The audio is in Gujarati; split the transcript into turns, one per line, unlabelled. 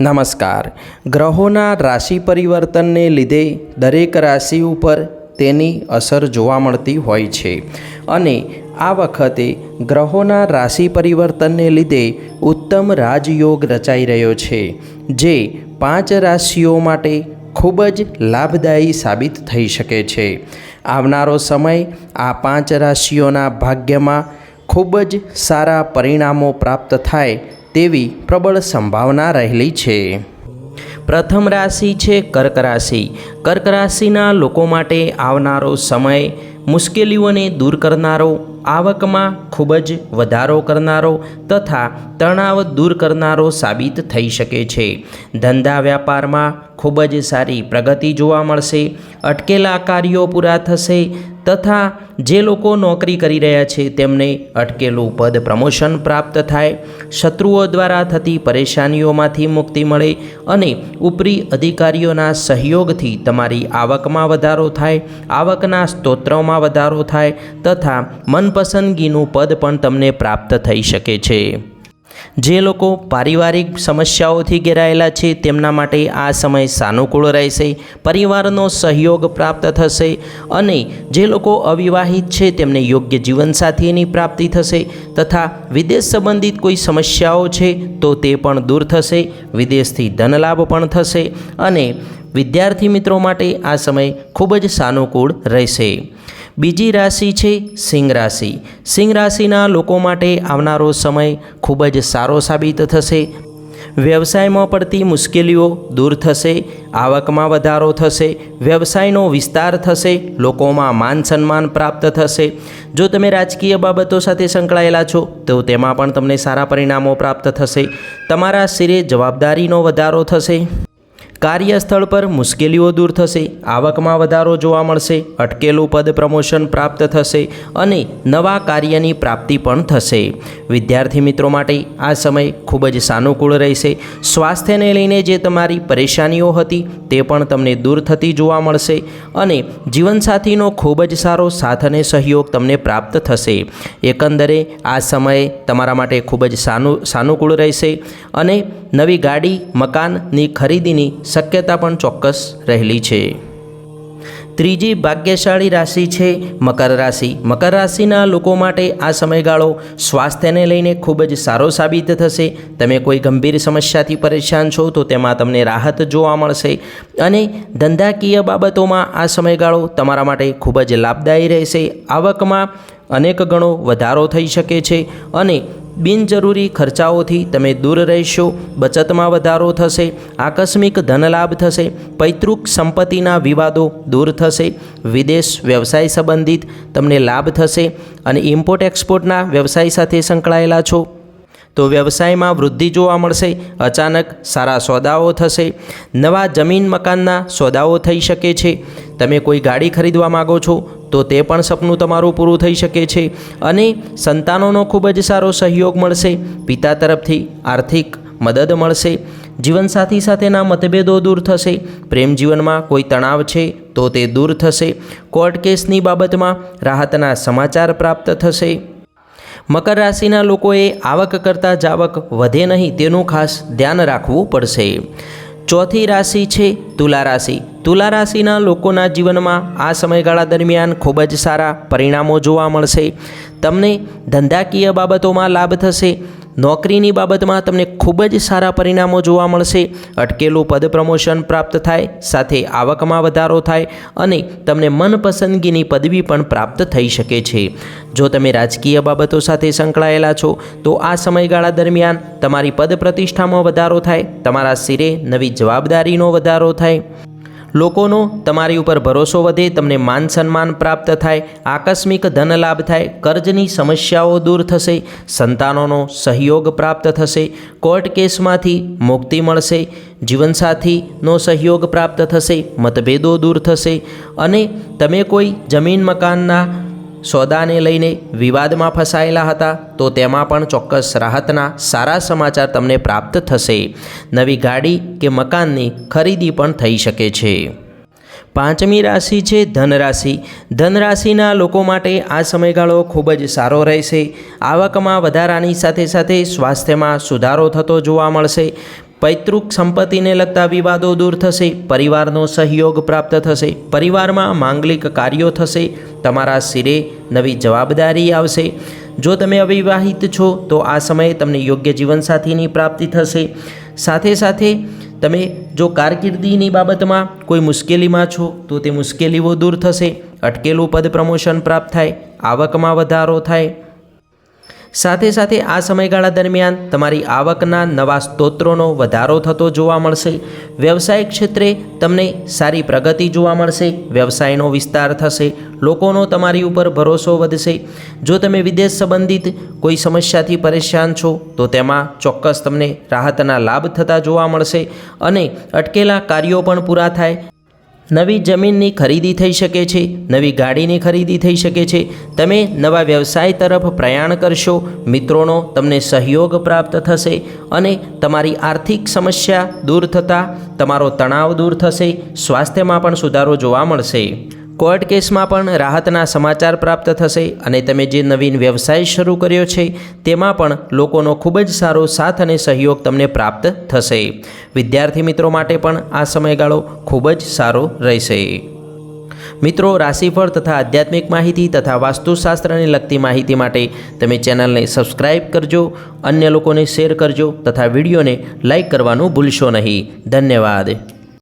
નમસ્કાર. ગ્રહોના રાશિ પરિવર્તનને લીધે દરેક રાશિ ઉપર તેની અસર જોવા મળતી હોય છે. અને આ વખતે ગ્રહોના રાશિ પરિવર્તનને લીધે ઉત્તમ રાજયોગ રચાઈ રહ્યો છે, જે પાંચ રાશિઓ માટે ખૂબ જ લાભદાયી સાબિત થઈ શકે છે. આવનારો સમય આ પાંચ રાશિઓના ભાગ્યમાં ખૂબ જ સારા પરિણામો પ્રાપ્ત થાય તેવી પ્રબળ સંભાવના રહેલી છે. પ્રથમ રાશિ છે કર્ક રાશિ. કર્ક રાશિના લોકો માટે આવનારો સમય મુશ્કેલીઓને દૂર કરનારો, આવકમાં ખૂબ જ વધારો કરનારો તથા તણાવ દૂર કરનારો સાબિત થઈ શકે છે. ધંધા વ્યાપારમાં ખૂબ જ સારી પ્રગતિ જોવા મળશે. અટકેલા કાર્યો પૂરા થશે. તથા જે લોકો નોકરી કરી રહ્યા છે તેમને અટકેલું પદ પ્રમોશન પ્રાપ્ત થાય. શત્રુઓ દ્વારા થતી પરેશાનીઓમાંથી મુક્તિ મળે અને ઉપરી અધિકારીઓના સહયોગથી તમારી આવકમાં વધારો થાય, આવકના સ્તોત્રોમાં વધારો થાય તથા મનપસંદગીનું પદ પણ તમને પ્રાપ્ત થઈ શકે છે. જે લોકો પારિવારિક સમસ્યાઓથી ઘેરાયેલા છે, તેમના માટે આ સમય સાનુકૂળ રહેશે, પરિવારનો સહયોગ પ્રાપ્ત થશે અને જે લોકો અવિવાહિત છે, તેમને યોગ્ય જીવનસાથીની પ્રાપ્તિ થશે તથા વિદેશ સંબંધિત કોઈ સમસ્યાઓ છે, તો તે પણ દૂર થશે, વિદેશથી ધનલાભ પણ થશે અને વિદ્યાર્થી મિત્રો માટે આ સમય ખૂબ જ સાનુકૂળ રહેશે. બીજી રાશિ છે સિંહ રાશિ. સિંહ રાશિના લોકો માટે આવનારો સમય ખૂબ જ સારો સાબિત થશે. વ્યવસાયમાં પડતી મુશ્કેલીઓ દૂર થશે, આવકમાં વધારો થશે, વ્યવસાયનો વિસ્તાર થશે, લોકોમાં માન સન્માન પ્રાપ્ત થશે. જો તમે રાજકીય બાબતો સાથે સંકળાયેલા છો, તો તેમાં પણ તમને સારા પરિણામો પ્રાપ્ત થશે. તમારા શિરે જવાબદારીનો વધારો થશે. કાર્યસ્થળ પર મુશ્કેલીઓ દૂર થશે, આવકમાં વધારો જોવા મળશે, અટકેલું પદ પ્રમોશન પ્રાપ્ત થશે અને નવા કાર્યની પ્રાપ્તિ પણ થશે. વિદ્યાર્થી મિત્રો માટે આ સમય ખૂબ જ સાનુકૂળ રહેશે. સ્વાસ્થ્યને લઈને જે તમારી પરેશાનીઓ હતી તે પણ તમને દૂર થતી જોવા મળશે અને જીવનસાથીનો ખૂબ જ સારો સાથ અને સહયોગ તમને પ્રાપ્ત થશે. એકંદરે આ સમયે તમારા માટે ખૂબ જ સાનુ, સાનુકૂળ રહેશે અને નવી ગાડી, મકાનની ખરીદીની શક્યતા પણ ચોક્કસ રહેલી છે. ત્રીજી ભાગ્યશાળી રાશિ છે મકર રાશિ. મકર રાશિના લોકો માટે આ સમયગાળો સ્વાસ્થ્યને લઈને ખૂબ જ સારો સાબિત થશે. તમે કોઈ ગંભીર સમસ્યાથી પરેશાન છો તો તેમાં તમને રાહત જોવા મળશે અને ધંધાકીય બાબતોમાં આ સમયગાળો તમારા માટે ખૂબ જ લાભદાયી રહેશે. આવકમાં અનેક ગણો વધારો થઈ શકે છે અને બિનજરૂરી ખર્ચાઓથી તમે દૂર રહેશો, બચતમાં વધારો થશે, આકસ્મિક ધનલાભ થશે, પૈતૃક સંપત્તિના વિવાદો દૂર થશે, વિદેશ વ્યવસાય સંબંધિત તમને લાભ થશે અને ઇમ્પોર્ટ એક્સપોર્ટના વ્યવસાય સાથે સંકળાયેલા છો. તો વ્યવસાયમાં વૃદ્ધિ જોવા મળશે, અચાનક સારા સોદાઓ થશે, નવા જમીન મકાનના સોદાઓ થઈ શકે છે. તમે કોઈ ગાડી ખરીદવા માગો છો, તો તે પણ સપનું તમારું પૂરું થઈ શકે છે અને સંતાનોનો ખૂબ જ સારો સહયોગ મળશે, પિતા તરફથી આર્થિક મદદ મળશે, જીવનસાથી સાથેના મતભેદો દૂર થશે, પ્રેમ જીવનમાં કોઈ તણાવ છે, તો તે દૂર થશે, કોર્ટ કેસની બાબતમાં રાહતના સમાચાર પ્રાપ્ત થશે. મકર રાશિના લોકોએ આવક કરતાં જાવક વધે નહીં તેનું ખાસ ધ્યાન રાખવું પડશે. ચોથી રાશિ છે તુલા રાશિ. તુલા રાશિના લોકોના જીવનમાં આ સમયગાળા દરમિયાન ખૂબ જ સારા પરિણામો જોવા મળશે. તમને ધંધાકીય બાબતોમાં લાભ થશે. નોકરીની બાબતમાં તમને ખૂબ જ સારા પરિણામો જોવા મળશે. અટકેલું પદ પ્રમોશન પ્રાપ્ત થાય, સાથે આવકમાં વધારો થાય અને તમને મનપસંદગીની પદવી પણ પ્રાપ્ત થઈ શકે છે. જો તમે રાજકીય બાબતો સાથે સંકળાયેલા છો, તો આ સમયગાળા દરમિયાન તમારી પદ પ્રતિષ્ઠામાં વધારો થાય, તમારા શિરે નવી જવાબદારીનો વધારો થાય. લોકોનો તમારી ઉપર ભરોસો વધે, તમને માન સન્માન પ્રાપ્ત થાય, આકસ્મિક ધન લાભ થાય, કર્જની સમસ્યાઓ દૂર થશે, સંતાનોનો સહયોગ પ્રાપ્ત થશે, કોર્ટ કેસમાંથી મુક્તિ મળશે, જીવનસાથીનો સહયોગ પ્રાપ્ત થશે, મતભેદો દૂર થશે અને તમે કોઈ જમીન મકાનના સોદાને લઈને વિવાદમાં ફસાયેલા હતા, તો તેમાં પણ ચોક્કસ રાહતના સારા સમાચાર તમને પ્રાપ્ત થશે. નવી ગાડી કે મકાનની ખરીદી પણ થઈ શકે છે. પાંચમી રાશિ છે ધનરાશિ. ધનરાશિના લોકો માટે આ સમયગાળો ખૂબ જ સારો રહેશે. આવકમાં વધારાની સાથે સાથે સ્વાસ્થ્યમાં સુધારો થતો જોવા મળશે. પૈતૃક સંપત્તિને લગતા વિવાદો દૂર થશે, પરિવારનો સહયોગ પ્રાપ્ત થશે, પરિવારમાં માંગલિક કાર્યો થશે, તમારા શિરે નવી જવાબદારી આવશે. જો તમે અવિવાહિત છો, તો આ સમયે તમને યોગ્ય જીવનસાથીની પ્રાપ્તિ થશે. સાથે સાથે, તમે જો કારકિર્દીની બાબતમાં કોઈ મુશ્કેલીમાં છો, તો તે મુશ્કેલીઓ દૂર થશે. અટકેલું પદ પ્રમોશન પ્રાપ્ત થાય, આવકમાં વધારો થાય. સાથે સાથે આ સમયગાળા દરમિયાન તમારી આવકના નવા સ્ત્રોતોનો વધારો થતો જોવા મળશે. વ્યવસાયિક ક્ષેત્રે તમને સારી પ્રગતિ જોવા મળશે, વ્યવસાયનો વિસ્તાર થશે, લોકોનો તમારી ઉપર ભરોસો વધશે. જો તમે વિદેશ સંબંધિત કોઈ સમસ્યાથી પરેશાન છો, તો તેમાં ચોક્કસ તમને રાહતના લાભ થતા જોવા મળશે અને અટકેલા કાર્યો પણ પૂરા થાય. નવી જમીનની ખરીદી થઈ શકે છે, નવી ગાડીની ખરીદી થઈ શકે છે. તમે નવા વ્યવસાય તરફ પ્રયાણ કરશો, મિત્રોનો તમને સહયોગ પ્રાપ્ત થશે અને તમારી આર્થિક સમસ્યા દૂર થતાં, તમારો તણાવ દૂર થશે, સ્વાસ્થ્યમાં પણ સુધારો જોવા મળશે. કોર્ટ કેસમાં પણ રાહતના સમાચાર પ્રાપ્ત થશે અને તમે જે નવીન વ્યવસાય શરૂ કર્યો છે, તેમાં પણ લોકોનો ખૂબ જ સારો સાથ અને સહયોગ તમને પ્રાપ્ત થશે. વિદ્યાર્થી મિત્રો માટે પણ આ સમયગાળો ખૂબ જ સારો રહેશે. મિત્રો, રાશિફળ તથા આધ્યાત્મિક માહિતી તથા વાસ્તુશાસ્ત્રને લગતી માહિતી માટે તમે ચેનલને સબસ્ક્રાઈબ કરજો, અન્ય લોકોને શેર કરજો તથા વિડીયોને લાઇક કરવાનું ભૂલશો નહીં. ધન્યવાદ.